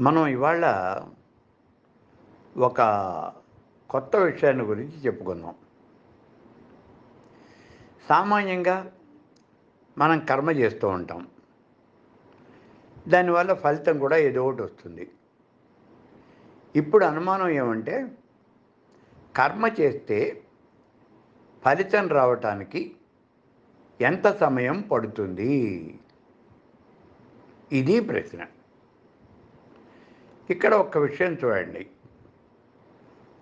మనం ఇవాళ ఒక కొత్త విషయాన్ని గురించి చెప్పుకుందాం. సామాన్యంగా మనం కర్మ చేస్తూ ఉంటాం. దానివల్ల ఫలితం కూడా ఏదో ఒకటి వస్తుంది. ఇప్పుడు అనుమానం ఏమంటే కర్మ చేస్తే ఫలితం రావటానికి ఎంత సమయం పడుతుంది? ఇది ప్రశ్న. ఇక్కడ ఒక్క విషయం చూడండి.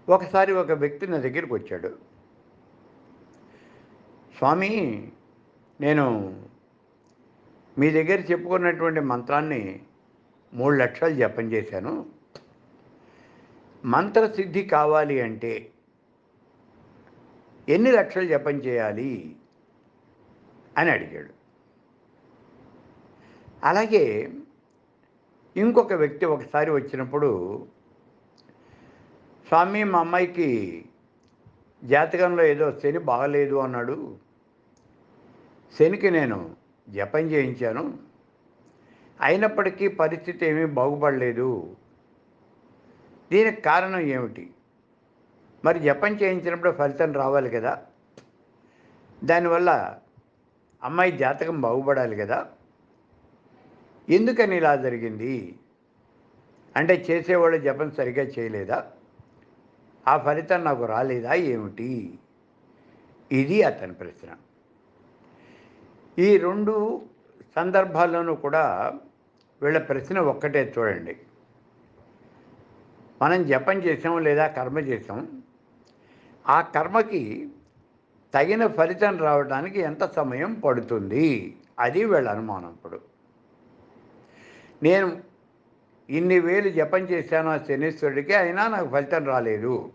ఒకసారి ఒక వ్యక్తి నా దగ్గరికి వచ్చాడు. స్వామి నేను మీ దగ్గర చెప్పుకున్నటువంటి మంత్రాన్ని మూడు లక్షలు జపం చేశాను. మంత్రసిద్ధి కావాలి అంటే ఎన్ని లక్షలు జపం చేయాలి? అని అడిగాడు. అలాగే ఇంకొక వ్యక్తి ఒకసారి వచ్చినప్పుడు స్వామి మా అమ్మాయికి జాతకంలో ఏదో శని బాగలేదు అన్నాడు. శనికి నేను జపం చేయించాను. అయినప్పటికీ పరిస్థితి ఏమీ బాగుపడలేదు. దీనికి కారణం ఏమిటి? మరి జపం చేయించినప్పుడు ఫలితం రావాలి కదా. దానివల్ల అమ్మాయి జాతకం బాగుపడాలి కదా. ఎందుకని ఇలా జరిగింది? అంటే చేసేవాళ్ళు జపం సరిగ్గా చేయలేదా? ఆ ఫలితం నాకు రాలేదా? ఏమిటి? ఇది అతని ప్రశ్న. ఈ రెండు సందర్భాల్లోనూ కూడా వీళ్ళ ప్రశ్న ఒక్కటే చూడండి. మనం జపం చేసాం లేదా కర్మ చేసాం ఆ కర్మకి తగిన ఫలితం రావడానికి ఎంత సమయం పడుతుంది? అది వీళ్ళ అనుమానం ఇప్పుడు. నేను ఇన్ని వేలు జపం చేశాను ఆ శనీశ్వరుడికి అయినా నాకు ఫలితం రాలేదు.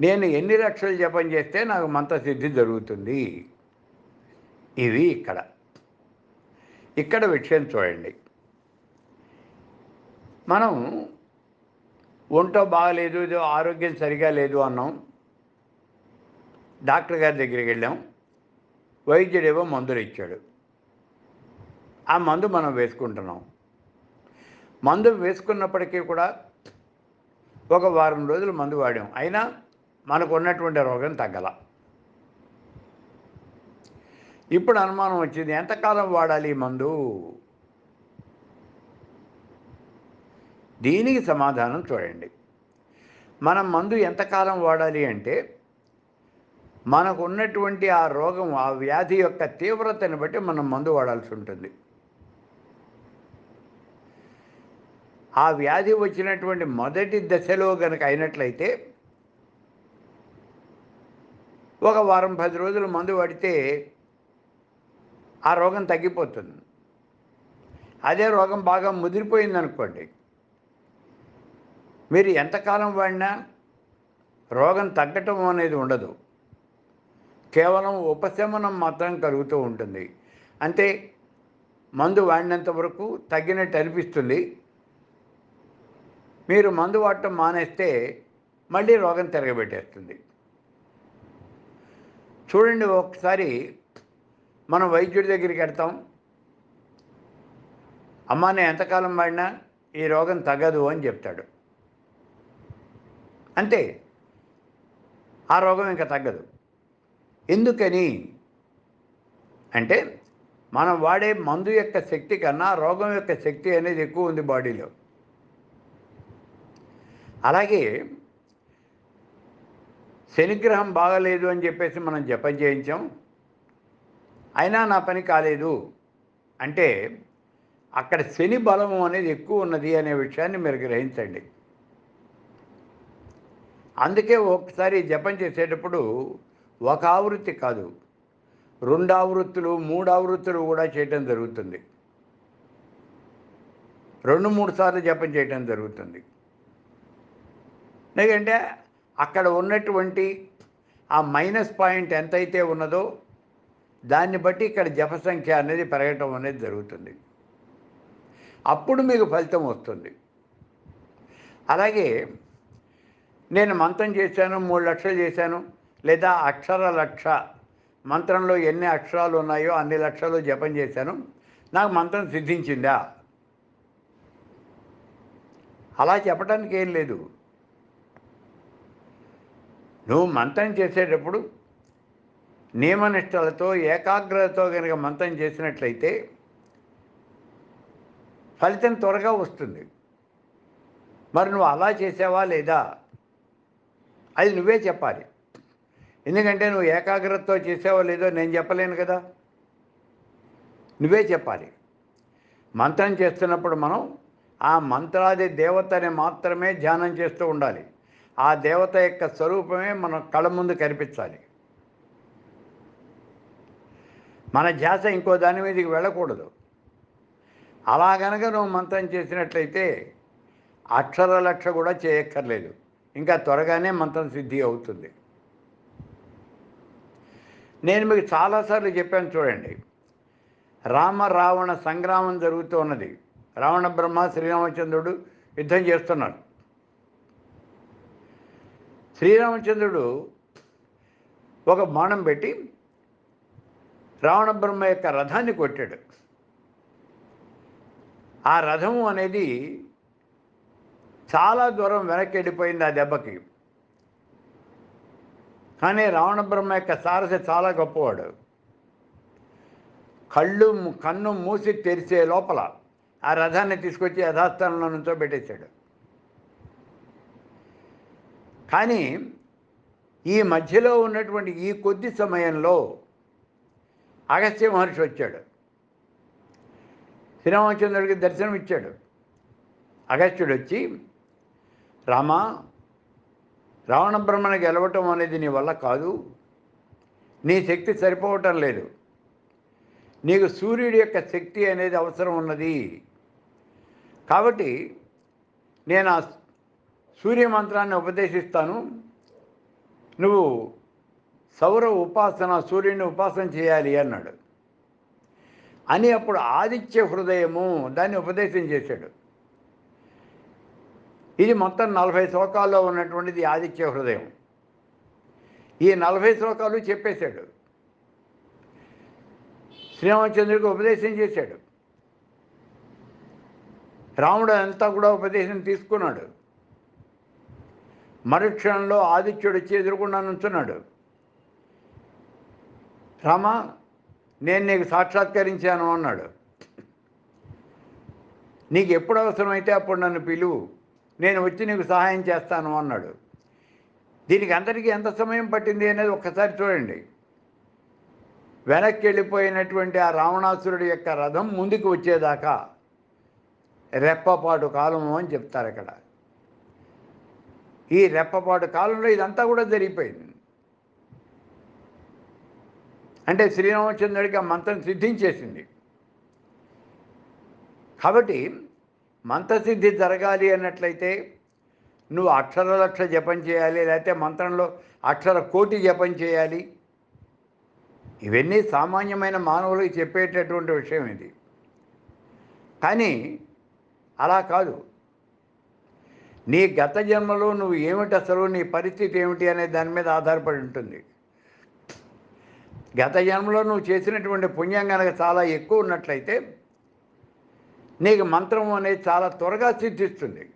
నేను ఎన్ని లక్షలు జపం చేస్తే నాకు మంత్రసిద్ధి జరుగుతుంది. ఇవి ఇక్కడ. ఇక్కడ విషయం చూడండి. మనం ఒంటో బాగలేదు ఏదో ఆరోగ్యం సరిగా లేదు అన్నాం. డాక్టర్ గారి దగ్గరికి వెళ్ళాం. వైద్యుడేవో మందులు ఇచ్చాడు. ఆ మందు మనం వేసుకుంటున్నాం. మందు వేసుకున్నప్పటికీ కూడా ఒక వారం రోజులు మందు వాడాం. అయినా మనకు ఉన్నటువంటి రోగం తగ్గల. ఇప్పుడు అనుమానం వచ్చింది ఎంతకాలం వాడాలి ఈ మందు? దీనికి సమాధానం చూడండి. మనం మందు ఎంతకాలం వాడాలి అంటే మనకు ఉన్నటువంటి ఆ రోగం ఆ వ్యాధి యొక్క తీవ్రతను బట్టి మనం మందు వాడాల్సి ఉంటుంది. ఆ వ్యాధి వచ్చినటువంటి మొదటి దశలో గనక అయినట్లయితే ఒక వారం పది రోజులు మందు వాడితే ఆ రోగం తగ్గిపోతుంది. అదే రోగం బాగా ముదిరిపోయింది అనుకోండి మీరు ఎంతకాలం వాడినా రోగం తగ్గటం అనేది ఉండదు. కేవలం ఉపశమనం మాత్రం కలుగుతూ ఉంటుంది. అంటే మందు వాడినంత వరకు తగ్గినట్టు అనిపిస్తుంది. మీరు మందు వాడటం మానేస్తే మళ్ళీ రోగం తిరగబెట్టేస్తుంది. చూడండి ఒకసారి మనం వైద్యుడి దగ్గరికి వెళ్తాం. అమ్మా నేను ఎంతకాలం వాడినా ఈ రోగం తగ్గదు అని చెప్తాడు. అంతే. ఆ రోగం ఇంకా తగ్గదు. ఎందుకని? అంటే మనం వాడే మందు యొక్క శక్తి కన్నా రోగం యొక్క శక్తి అనేది ఎక్కువ ఉంది బాడీలో. అలాగే శనిగ్రహం బాగలేదు అని చెప్పేసి మనం జపం చేయించాం. అయినా నా పని కాలేదు అంటే అక్కడ శని బలము అనేది ఎక్కువ ఉన్నది అనే విషయాన్ని మీరు గ్రహించండి. అందుకే ఒకసారి జపం చేసేటప్పుడు ఒక ఆవృత్తి కాదు రెండు ఆవృత్తులు మూడు ఆవృత్తులు కూడా చేయటం జరుగుతుంది. రెండు మూడు సార్లు జపం చేయటం జరుగుతుంది. ఎందుకంటే అక్కడ ఉన్నటువంటి ఆ మైనస్ పాయింట్ ఎంతైతే ఉన్నదో దాన్ని బట్టి ఇక్కడ జప సంఖ్య అనేది పెరగటం అనేది జరుగుతుంది. అప్పుడు మీకు ఫలితం వస్తుంది. అలాగే నేను మంత్రం చేశాను మూడు లక్షలు చేశాను లేదా అక్షర లక్ష మంత్రంలో ఎన్ని అక్షరాలు ఉన్నాయో అన్ని లక్షలు జపం చేశాను. నాకు మంత్రం సిద్ధించిందా? అలా చెప్పడానికి ఏం లేదు. నువ్వు మంత్రం చేసేటప్పుడు నియమనిష్టలతో ఏకాగ్రతతో కనుక మంత్రం చేసినట్లయితే ఫలితం త్వరగా వస్తుంది. మరి నువ్వు అలా చేసావా లేదా? అది నువ్వే చెప్పాలి. ఎందుకంటే నువ్వు ఏకాగ్రతతో చేసావో లేదో నేను చెప్పలేను కదా. నువ్వే చెప్పాలి. మంత్రం చేస్తున్నప్పుడు మనం ఆ మంత్రాది దేవతని మాత్రమే ధ్యానం చేస్తూ ఉండాలి. ఆ దేవత యొక్క స్వరూపమే మన కళ్ళ ముందు కనిపించాలి. మన ధ్యాస ఇంకో దాని మీదకి వెళ్ళకూడదు. అలా గనక నువ్వు మంత్రం చేసినట్లయితే అక్షర లక్ష కూడా చేయక్కర్లేదు. ఇంకా త్వరగానే మంత్రం సిద్ధి అవుతుంది. నేను మీకు చాలాసార్లు చెప్పాను చూడండి. రామ రావణ సంగ్రామం జరుగుతూ ఉన్నది. రావణ బ్రహ్మ శ్రీరామచంద్రుడు యుద్ధం చేస్తున్నారు. శ్రీరామచంద్రుడు ఒక బాణం పెట్టి రావణ బ్రహ్మ యొక్క రథాన్ని కొట్టాడు. ఆ రథము అనేది చాలా దూరం వెనక్కి వెళ్ళిపోయింది ఆ దెబ్బకి. కానీ రావణ బ్రహ్మ యొక్క సారథి చాలా గొప్పవాడు. కళ్ళు కన్ను మూసి తెరిచే లోపల ఆ రథాన్ని తీసుకొచ్చి యథాస్థానంలో నుంచో పెట్టేశాడు. కానీ ఈ మధ్యలో ఉన్నటువంటి ఈ కొద్ది సమయంలో అగస్త్య మహర్షి వచ్చాడు. శ్రీరామచంద్రుడికి దర్శనం ఇచ్చాడు. అగస్త్యుడు వచ్చి రామ రావణ బ్రహ్మను గెలవటం అనేది నీ వల్ల కాదు. నీ శక్తి సరిపోవటం లేదు. నీకు సూర్యుడి యొక్క శక్తి అనేది అవసరం ఉన్నది. కాబట్టి నేను ఆ సూర్య మంత్రాన్ని ఉపదేశిస్తాను. నువ్వు సౌర ఉపాసన సూర్యుని ఉపాసన చేయాలి అన్నాడు. అని అప్పుడు ఆదిత్య హృదయము దాన్ని ఉపదేశం చేశాడు. ఇది మొత్తం నలభై శ్లోకాల్లో ఉన్నటువంటిది ఆదిత్య హృదయం. ఈ నలభై శ్లోకాలు చెప్పేశాడు. శ్రీరామచంద్రుడికి ఉపదేశం చేశాడు. రాముడు అంతా కూడా ఉపదేశం తీసుకున్నాడు. మరుక్షణంలో ఆదిత్యుడు వచ్చి ఎదురుకుండా నుంచున్నాడు. రామ నేను నీకు సాక్షాత్కరించాను అన్నాడు. నీకు ఎప్పుడు అవసరమైతే అప్పుడు నన్ను పిలువు నేను వచ్చి నీకు సహాయం చేస్తాను అన్నాడు. దీనికి అందరికీ ఎంత సమయం పట్టింది అనేది ఒక్కసారి చూడండి. వెనక్కి వెళ్ళిపోయినటువంటి ఆ రావణాసురుడి యొక్క రథం ముందుకు వచ్చేదాకా రెప్పపాటు కాలము అని చెప్తారు అక్కడ ఈ రెప్పపాటు కాలంలో ఇదంతా కూడా జరిగిపోయింది. అంటే శ్రీరామచంద్రుడికి ఆ మంత్రం సిద్ధించేసింది. కాబట్టి మంత్రసిద్ధి జరగాలి అన్నట్లయితే నువ్వు అక్షర లక్ష జపం చేయాలి లేకపోతే మంత్రంలో అక్షర కోటి జపం చేయాలి. ఇవన్నీ సామాన్యమైన మానవులకి చెప్పేటటువంటి విషయం ఇది. కానీ అలా కాదు. నీ గత జన్మలో నువ్వు ఏమిటి అసలు నీ పరిస్థితి ఏమిటి అనే దాని మీద ఆధారపడి ఉంటుంది. గత జన్మలో నువ్వు చేసినటువంటి పుణ్యం కనుక చాలా ఎక్కువ ఉన్నట్లయితే నీకు మంత్రం అనేది చాలా త్వరగా సిద్ధిస్తుంది.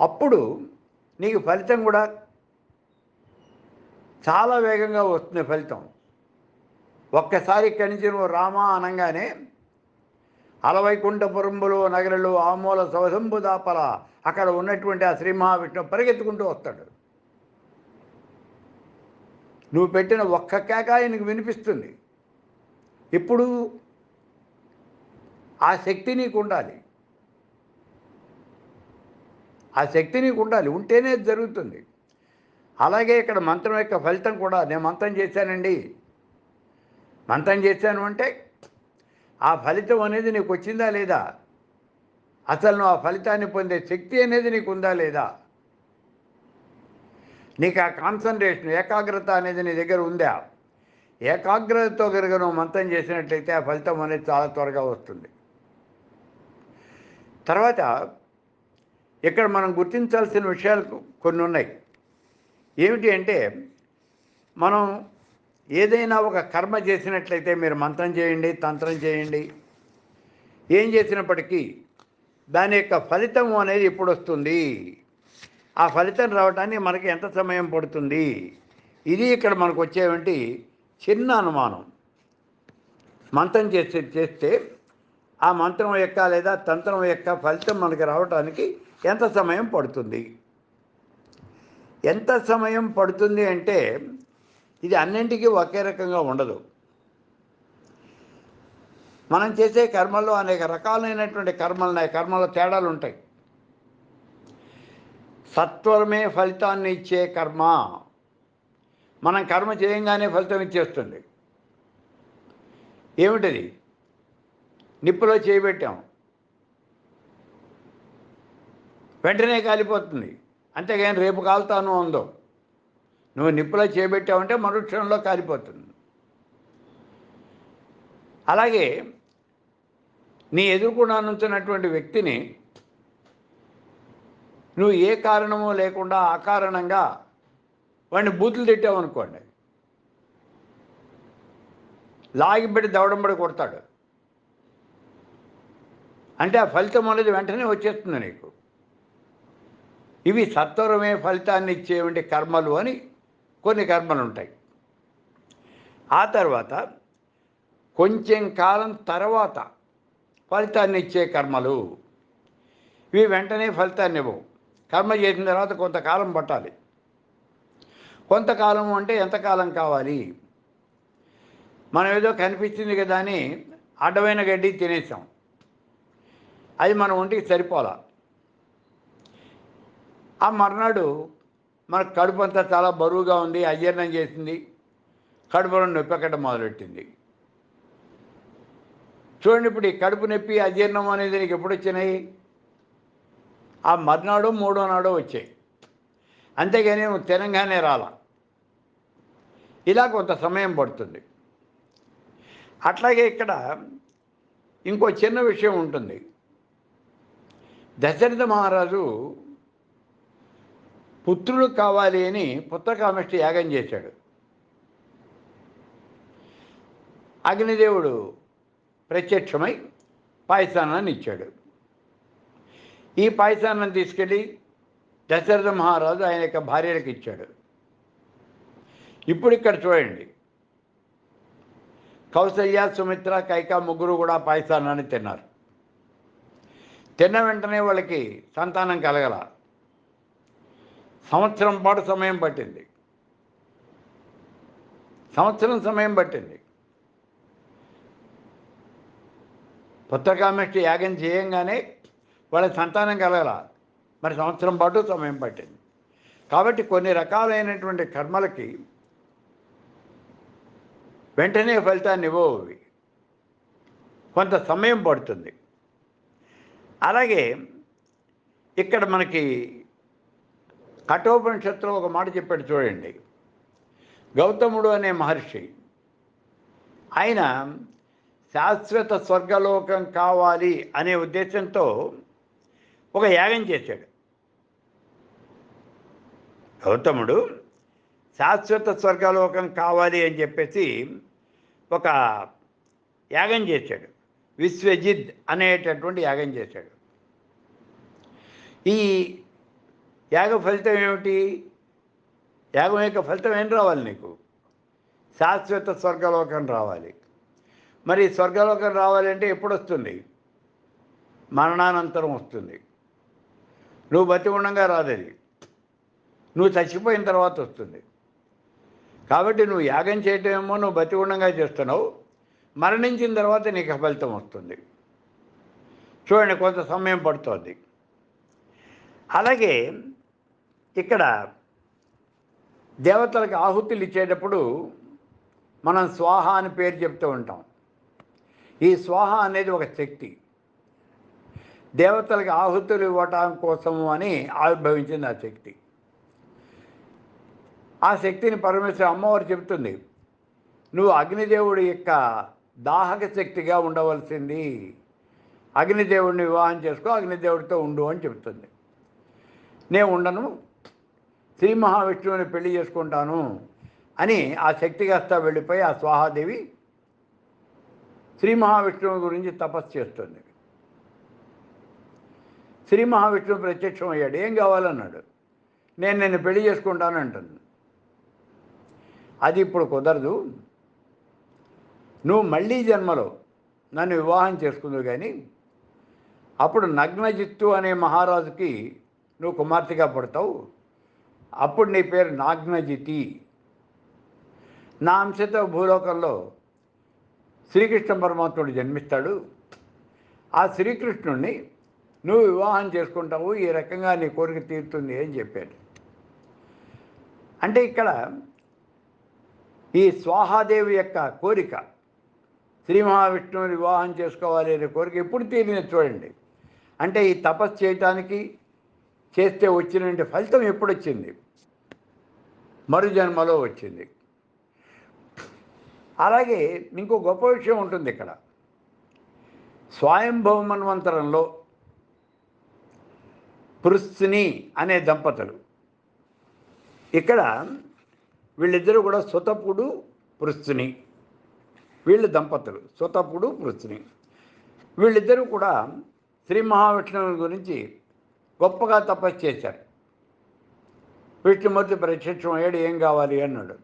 అప్పుడు నీకు ఫలితం కూడా చాలా వేగంగా వస్తుంది ఫలితం. ఒక్కసారి ఇక్కడి నుంచి నువ్వు రామా అనగానే అలవైకుంఠపురంబులు నగరలు ఆమూల సవసంబు దాపల అక్కడ ఉన్నటువంటి ఆ శ్రీ మహావిష్ణు పరిగెత్తుకుంటూ వస్తాడు. నువ్వు పెట్టిన ఒక్క కేక ఆయనకు వినిపిస్తుంది. ఇప్పుడు ఆ శక్తి నీకు ఉండాలి ఆ శక్తి నీకు ఉండాలి ఉంటేనే జరుగుతుంది. అలాగే ఇక్కడ మంత్రం యొక్క ఫలితం కూడా నేను మంత్రం చేశానండి. మంత్రం చేశాను అంటే ఆ ఫలితం అనేది నీకు వచ్చిందా లేదా? అసలు నువ్వు ఆ ఫలితాన్ని పొందే శక్తి అనేది నీకు ఉందా లేదా? నీకు ఆ కాన్సన్ట్రేషన్ ఏకాగ్రత అనేది నీ దగ్గర ఉందా? ఏకాగ్రతతో కనుక నువ్వు మంతం చేసినట్లయితే ఆ ఫలితం అనేది చాలా త్వరగా వస్తుంది. తర్వాత ఇక్కడ మనం గుర్తించాల్సిన విషయాలు కొన్ని ఉన్నాయి. ఏమిటి అంటే మనం ఏదైనా ఒక కర్మ చేసినట్లయితే మీరు మంత్రం చేయండి తంత్రం చేయండి. ఏం చేసినప్పటికీ దాని యొక్క ఫలితం అనేది ఎప్పుడు వస్తుంది. ఆ ఫలితం రావడానికి మనకి ఎంత సమయం పడుతుంది? ఇది ఇక్కడ మనకు వచ్చేవంటి చిన్న అనుమానం. మంత్రం చేస్తే చేస్తే ఆ మంత్రం యొక్క లేదా తంత్రం యొక్క ఫలితం మనకి రావడానికి ఎంత సమయం పడుతుంది? ఎంత సమయం పడుతుంది అంటే ఇది అన్నింటికీ ఒకే రకంగా ఉండదు. మనం చేసే కర్మల్లో అనేక రకాలైనటువంటి కర్మలు ఉన్నాయి కర్మలో తేడాలు ఉంటాయి. సత్వరమే ఫలితాన్ని ఇచ్చే కర్మ. మనం కర్మ చేయంగానే ఫలితం ఇచ్చేస్తుంది. ఏమిటది? నిప్పులో చేయబెట్టాం వెంటనే కాలిపోతుంది. అంతేగాని రేపు కాలుతాను ఉందో. నువ్వు నిప్పులో చేపెట్టావంటే మరుక్షణంలో కాలిపోతుంది. అలాగే నీ ఎదుర్కొన్నానుంచినటువంటి వ్యక్తిని నువ్వు ఏ కారణమో లేకుండా అకారణంగా వాడిని బూతులు తిట్టావు అనుకోండి లాగిబెట్టి దవడంబడి కొడతాడు. అంటే ఆ ఫలితం అనేది వెంటనే వచ్చేస్తుంది నీకు. ఇవి సత్వరమే ఫలితాన్ని ఇచ్చేవంటి కర్మలు అని కొన్ని కర్మలు ఉంటాయి. ఆ తర్వాత కొంచెం కాలం తర్వాత ఫలితాన్ని ఇచ్చే కర్మలు. ఇవి వెంటనే ఫలితాన్ని ఇవ్వవు. కర్మ చేసిన తర్వాత కొంతకాలం పట్టాలి. కొంతకాలం అంటే ఎంతకాలం కావాలి? మనం ఏదో కనిపించింది కదా అని అడ్డమైన గడ్డి తినేసాం. అది మన ఒంటికి సరిపోలా. ఆ మర్నాడు మనకు కడుపు అంతా చాలా బరువుగా ఉంది అజీర్ణం చేసింది. కడుపులో నొప్పి ఎక్కడం మొదలెట్టింది. చూడండి ఇప్పుడు ఈ కడుపు నొప్పి అజీర్ణం అనేది నీకు ఎప్పుడు వచ్చినాయి? ఆ మర్నాడు మూడో నాడో వచ్చాయి. అంతేగాని నువ్వు తినంగానే రాలా. ఇలా కొంత సమయం పడుతుంది. అట్లాగే ఇక్కడ ఇంకో చిన్న విషయం ఉంటుంది. దశరథ మహారాజు పుత్రులు కావాలి అని పుత్రకామష్టి యాగం చేశాడు. అగ్నిదేవుడు ప్రత్యక్షమై పాయసానాన్ని ఇచ్చాడు. ఈ పాయసాన్నం తీసుకెళ్ళి దశరథ మహారాజు ఆయన యొక్క భార్యలకు ఇచ్చాడు. ఇప్పుడు ఇక్కడ చూడండి. కౌసల్య సుమిత్ర కైక ముగ్గురు కూడా పాయసానాన్ని తిన్నారు. తిన్న వెంటనే వాళ్ళకి సంతానం కలగల. సంవత్సరం పాటు సమయం పట్టింది. సంవత్సరం సమయం పట్టింది. పుత్రకామేష్టి యాగం చేయంగానే వాళ్ళ సంతానం కలగల. మరి సంవత్సరం పాటు సమయం పట్టింది. కాబట్టి కొన్ని రకాలైనటువంటి కర్మలకి వెంటనే ఫలితాన్ని ఇవ్వవు. కొంత సమయం పడుతుంది. అలాగే ఇక్కడ మనకి కఠోపనిషత్తులో ఒక మాట చెప్పాడు చూడండి. గౌతముడు అనే మహర్షి ఆయన శాశ్వత స్వర్గలోకం కావాలి అనే ఉద్దేశంతో ఒక యాగం చేశాడు. గౌతముడు శాశ్వత స్వర్గలోకం కావాలి అని చెప్పేసి ఒక యాగం చేశాడు. విశ్వజిత్ అనేటటువంటి యాగం చేశాడు. ఈ యాగ ఫలితం ఏమిటి? యాగం యొక్క ఫలితం ఏం రావాలి నీకు? శాశ్వత స్వర్గలోకం రావాలి. మరి స్వర్గలోకం రావాలంటే ఎప్పుడు వస్తుంది మరణానంతరం వస్తుంది. నువ్వు బతి ఉండగా రాదది. నువ్వు చచ్చిపోయిన తర్వాత వస్తుంది. కాబట్టి నువ్వు యాగం చేయటమేమో నువ్వు బతి ఉండగా చేస్తున్నావు. మరణించిన తర్వాత నీకు ఫలితం వస్తుంది. చూడండి కొంత సమయం పడుతుంది. అలాగే ఇక్కడ దేవతలకు ఆహుతులు ఇచ్చేటప్పుడు మనం స్వాహ అని పేరు చెప్తూ ఉంటాం. ఈ స్వాహ అనేది ఒక శక్తి. దేవతలకు ఆహుతులు ఇవ్వటం కోసము అని ఆవిర్భవించింది ఆ శక్తి. ఆ శక్తిని పరమేశ్వర అమ్మవారు చెప్తుంది నువ్వు అగ్నిదేవుడి యొక్క దాహక శక్తిగా ఉండవలసింది. అగ్నిదేవుడిని వివాహం చేసుకో అగ్నిదేవుడితో ఉండు అని చెప్తుంది నేను ఉండను శ్రీ మహావిష్ణువుని పెళ్ళి చేసుకుంటాను అని ఆ శక్తిగస్త వెళ్ళిపోయి ఆ స్వాహాదేవి శ్రీ మహావిష్ణువు గురించి తపస్సు చేస్తుంది. శ్రీ మహావిష్ణువు ప్రత్యక్షం అయ్యాడు ఏం కావాలన్నాడు? నేను నిన్ను పెళ్ళి చేసుకుంటాను అంటుంది. అది ఇప్పుడు కుదరదు. నువ్వు మళ్ళీ జన్మలో నన్ను వివాహం చేసుకుందువు కానీ అప్పుడు నగ్నజిత్తు అనే మహారాజుకి నువ్వు కుమార్తెగా పుడతావు. అప్పుడు నీ పేరు నాగ్నజితి. నా అంశతో భూలోకంలో శ్రీకృష్ణ పరమాత్ముడు జన్మిస్తాడు. ఆ శ్రీకృష్ణుణ్ణి నువ్వు వివాహం చేసుకుంటావు ఈ రకంగా నీ కోరిక తీరుతుంది అని చెప్పాడు. అంటే ఇక్కడ ఈ స్వాహాదేవి యొక్క కోరిక శ్రీ మహావిష్ణువుని వివాహం చేసుకోవాలి అనే కోరిక ఎప్పుడు తీరిన చూడండి. అంటే ఈ తపస్సు చేయటానికి చేస్తే వచ్చిన ఫలితం ఎప్పుడు వచ్చింది? మరు జన్మలో వచ్చింది. అలాగే ఇంకో గొప్ప విషయం ఉంటుంది ఇక్కడ. స్వయంభవ మన్వంతరంలో అనే దంపతులు. ఇక్కడ వీళ్ళిద్దరూ కూడా సుతపుడు పృస్తిని వీళ్ళు దంపతులు సుతపుడు పృస్తుని వీళ్ళిద్దరూ కూడా శ్రీ మహావిష్ణువు గురించి గొప్పగా తపస్సు చేశారు. విష్ణుమూర్తి ప్రత్యక్షం అయ్యాడు ఏం కావాలి అన్నాడు.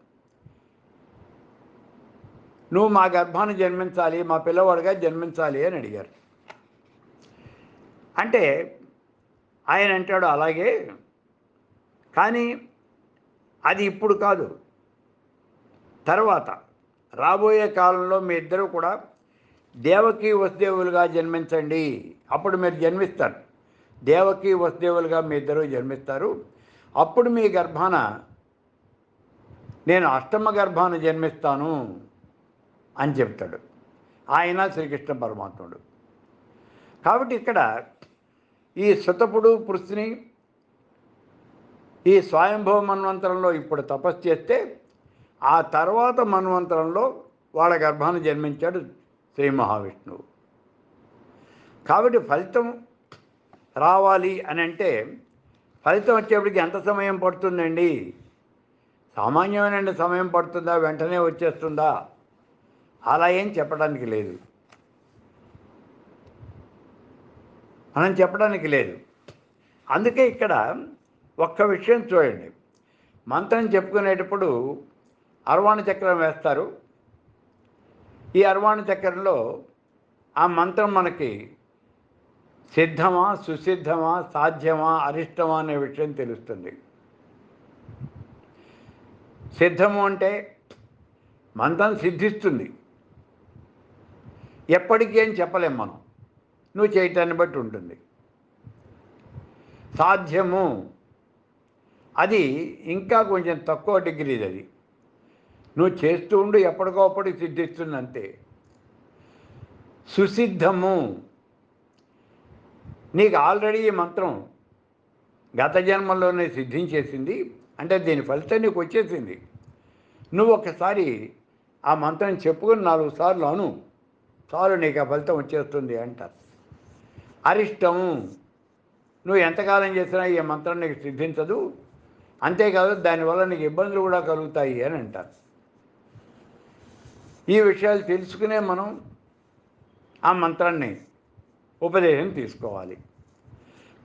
నువ్వు మా గర్భాన్ని జన్మించాలి మా పిల్లవాడిగా జన్మించాలి అని అడిగారు. అంటే ఆయన అంటాడు అలాగే కానీ అది ఇప్పుడు కాదు. తర్వాత రాబోయే కాలంలో మీ ఇద్దరు కూడా దేవకి వసుదేవులుగా జన్మించండి అప్పుడు మీరు జన్మిస్తారు. దేవకి వసుదేవులుగా మీ ఇద్దరు జన్మిస్తారు. అప్పుడు మీ గర్భాన నేను అష్టమ గర్భాన జన్మిస్తాను అని చెప్తాడు. ఆయన శ్రీకృష్ణ పరమాత్ముడు. కాబట్టి ఇక్కడ ఈ శతపుడు పురుషుని ఈ స్వయంభవ మన్వంతరంలో ఇప్పుడు తపస్సు చేస్తే ఆ తర్వాత మన్వంతరంలో వాళ్ళ గర్భాన్ని జన్మించాడు శ్రీ మహావిష్ణువు. కాబట్టి ఫలితం రావాలి అని అంటే ఫలితం వచ్చేప్పటికి ఎంత సమయం పడుతుందండి? సామాన్యమైన సమయం పడుతుందా? వెంటనే వచ్చేస్తుందా? అలా ఏం చెప్పడానికి లేదు. మనం చెప్పడానికి లేదు. అందుకే ఇక్కడ ఒక్క విషయం చూడండి. మంత్రం చెప్పుకునేటప్పుడు అర్వాణ చక్రం వేస్తారు. ఈ అర్వాణ చక్రంలో ఆ మంత్రం మనకి సిద్ధమా సుసిద్ధమా సాధ్యమా అరిష్టమా అనే విషయం తెలుస్తుంది. సిద్ధము అంటే మంత్రం సిద్ధిస్తుంది. ఎప్పటికీ అని చెప్పలేం మనం. నువ్వు చేయటాన్ని బట్టి ఉంటుంది. సాధ్యము. అది ఇంకా కొంచెం తక్కువ డిగ్రీది అది. నువ్వు చేస్తూ ఉండు ఎప్పటికోప్పటికి సిద్ధిస్తుంది అంతే. సుసిద్ధము. నీకు ఆల్రెడీ ఈ మంత్రం గత జన్మలోనే సిద్ధించేసింది అంటే దీని ఫలితం నీకు వచ్చేసింది. నువ్వు ఒకసారి ఆ మంత్రం చెప్పుకుని నాలుగు సార్లు అను. చాలు నీకు ఆ ఫలితం వచ్చేస్తుంది అంటారు అరిష్టం. నువ్వు ఎంతకాలం చేసినా ఈ మంత్రం నీకు సిద్ధించదు. అంతేకాదు దానివల్ల నీకు ఇబ్బందులు కూడా కలుగుతాయి అని అంటారు. ఈ విషయాలు తెలుసుకునే మనం ఆ మంత్రాన్ని ఉపదేశం తీసుకోవాలి.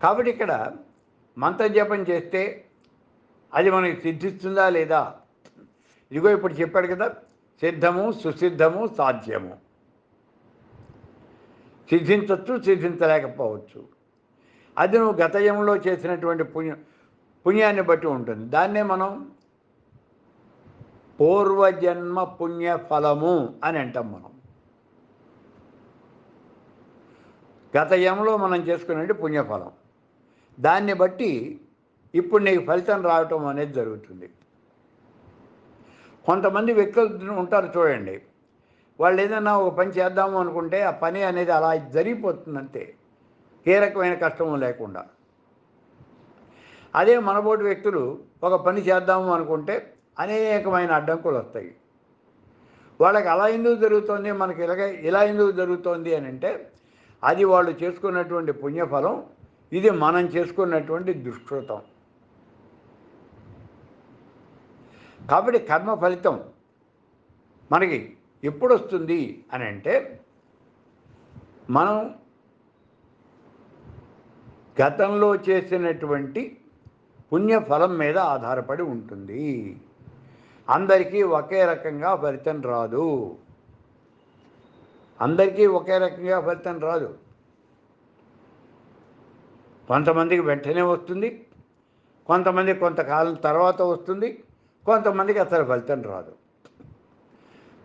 కాబట్టి ఇక్కడ మంత్రజపం చేస్తే అది మనకి సిద్ధిస్తుందా లేదా? ఇదిగో ఇప్పుడు చెప్పాడు కదా సిద్ధము సుసిద్ధము సాధ్యము. సిద్ధించవచ్చు సిద్ధించలేకపోవచ్చు. అది నువ్వు గతయంలో చేసినటువంటి పుణ్య పుణ్యాన్ని బట్టి ఉంటుంది. దాన్నే మనం పూర్వజన్మ పుణ్య ఫలము అని అంటాం మనం. గత జన్మలో మనం చేసుకునేది పుణ్యఫలం. దాన్ని బట్టి ఇప్పుడు నీకు ఫలితం రావటం అనేది జరుగుతుంది. కొంతమంది వ్యక్తులు ఉంటారు చూడండి. వాళ్ళు ఏదైనా ఒక పని చేద్దాము అనుకుంటే ఆ పని అనేది అలా జరిగిపోతుంది అంతే ఏ రకమైన కష్టము లేకుండా. అదే మనబోటి వ్యక్తులు ఒక పని చేద్దాము అనుకుంటే అనేకమైన అడ్డంకులు వస్తాయి. వాళ్ళకి అలా ఎందుకు జరుగుతుంది? మనకి ఇలాగ ఇలా ఎందుకు జరుగుతోంది అని అంటే అది వాళ్ళు చేసుకున్నటువంటి పుణ్యఫలం ఇది మనం చేసుకున్నటువంటి దుష్కృతం. కాబట్టి కర్మ ఫలితం మనకి ఎప్పుడు వస్తుంది అని అంటే మనం గతంలో చేసినటువంటి పుణ్యఫలం మీద ఆధారపడి ఉంటుంది. అందరికీ ఒకే రకంగా ఫలితం రాదు. అందరికీ ఒకే రకంగా ఫలితం రాదు. కొంతమందికి వెంటనే వస్తుంది కొంతమంది కొంతకాలం తర్వాత వస్తుంది కొంతమందికి అసలు ఫలితం రాదు.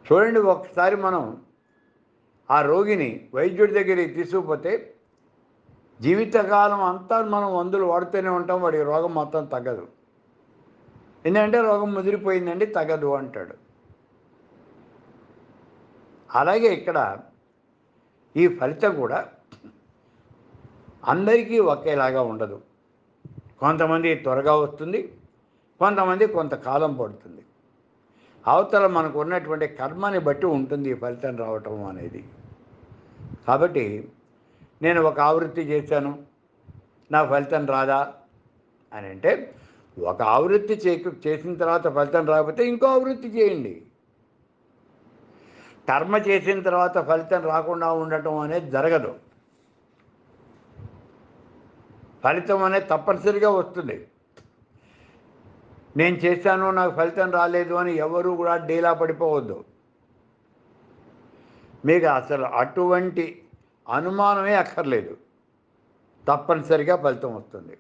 చూడండి ఒకసారి మనం ఆ రోగిని వైద్యుడి దగ్గరికి తీసుకుపోతే జీవితకాలం అంతా మనం మందులు వాడుతూనే ఉంటాం వాడికి రోగం మొత్తం తగ్గదు. ఎందుకంటే రోగం ముదిరిపోయిందండి తగ్గదు అంటాడు. అలాగే ఇక్కడ ఈ ఫలితం కూడా అందరికీ ఒకేలాగా ఉండదు. కొంతమంది త్వరగా వస్తుంది కొంతమంది కొంతకాలం పడుతుంది. అవతల మనకు ఉన్నటువంటి కర్మని బట్టి ఉంటుంది ఈ ఫలితం రావటం అనేది. కాబట్టి నేను ఒక ఆవృత్తి చేశాను నా ఫలితం రాదా అని అంటే ఒక ఆవృత్తి చేసిన తర్వాత ఫలితం రాకపోతే ఇంకో ఆవృత్తి చేయండి. కర్మ చేసిన తర్వాత ఫలితం రాకుండా ఉండటం అనేది జరగదు. ఫలితం అనేది తప్పనిసరిగా వస్తుంది. నేను చేశాను నాకు ఫలితం రాలేదు అని ఎవరు కూడా డీలా పడిపోవద్దు. మీకు అసలు అటువంటి అనుమానమే అక్కర్లేదు. తప్పనిసరిగా ఫలితం వస్తుంది.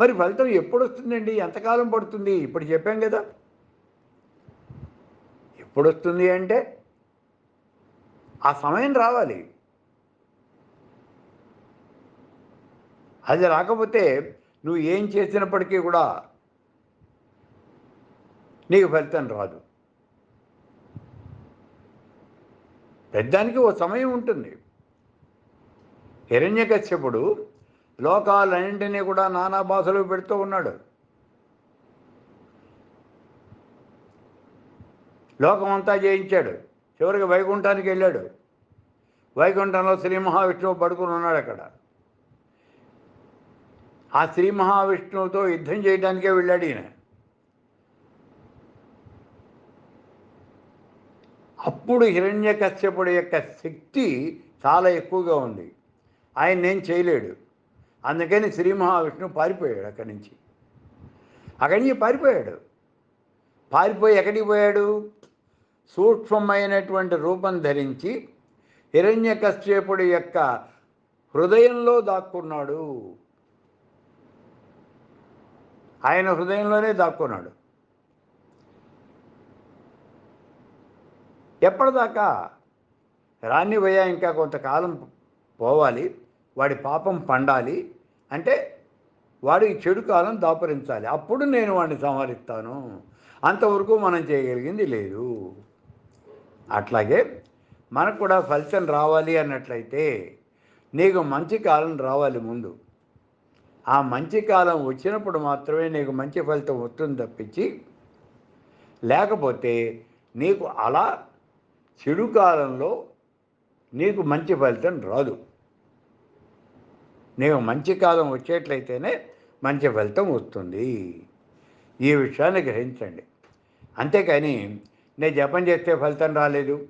మరి ఫలితం ఎప్పుడు వస్తుందండి? ఎంతకాలం పడుతుంది? ఇప్పుడు చెప్పాం కదా. ఎప్పుడు వస్తుంది అంటే ఆ సమయం రావాలి. అది రాకపోతే నువ్వు ఏం చేసినప్పటికీ కూడా నీకు ఫలితం రాదు. పెద్దానికి ఓ సమయం ఉంటుంది. హిరణ్యకశ్యపుడు లోకాలన్నింటినీ కూడా నానా బాధలు పెడుతూ ఉన్నాడు. లోకమంతా జయించాడు. చివరికి వైకుంఠానికి వెళ్ళాడు. వైకుంఠంలో శ్రీ మహావిష్ణువు పడుకుని ఉన్నాడు అక్కడ. ఆ శ్రీ మహావిష్ణువుతో యుద్ధం చేయడానికే వెళ్ళాడు ఈయన. అప్పుడు హిరణ్యకశ్యపుడు యొక్క శక్తి చాలా ఎక్కువగా ఉంది. ఆయన ఏం చేయలేడు. అందుకని శ్రీ మహావిష్ణువు పారిపోయాడు అక్కడి నుంచి. అక్కడి నుంచి పారిపోయాడు. పారిపోయి ఎక్కడికి పోయాడు? సూక్ష్మమైనటువంటి రూపం ధరించి హిరణ్యకశ్యపుడి యొక్క హృదయంలో దాక్కున్నాడు. ఆయన హృదయంలోనే దాక్కున్నాడు. ఎప్పటిదాకా రాణి పోయా ఇంకా కొంతకాలం పోవాలి వాడి పాపం పండాలి అంటే వాడికి చెడు కాలం దాపరించాలి. అప్పుడు నేను వాడిని సంహరిస్తాను. అంతవరకు మనం చేయగలిగింది లేదు. అట్లాగే మనకు కూడా ఫలితం రావాలి అన్నట్లయితే నీకు మంచి కాలం రావాలి ముందు. ఆ మంచి కాలం వచ్చినప్పుడు మాత్రమే నీకు మంచి ఫలితం వస్తుంది తప్పించి లేకపోతే నీకు అలా చెడు కాలంలో నీకు మంచి ఫలితం రాదు. నీకు మంచి కాలం వచ్చేట్లయితేనే మంచి ఫలితం వస్తుంది. ఈ విషయాన్ని గ్రహించండి. అంతేకాని నేను జపం చేస్తే ఫలితం రాలేదు.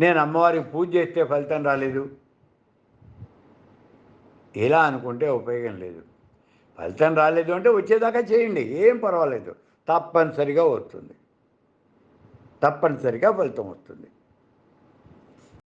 నేను అమ్మవారికి పూజ చేస్తే ఫలితం రాలేదు. ఇలా అనుకుంటే ఉపయోగం లేదు. ఫలితం రాలేదు అంటే వచ్చేదాకా చేయండి ఏం పర్వాలేదు. తప్పనిసరిగా వస్తుంది. తప్పనిసరిగా ఫలితం వస్తుంది.